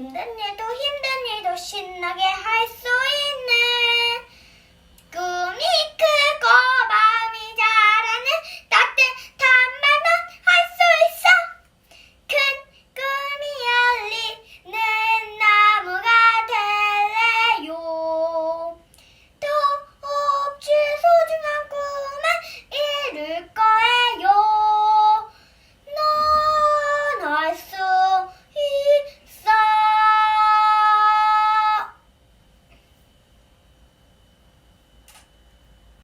힘든 일도 힘든 일도 신나게 할 수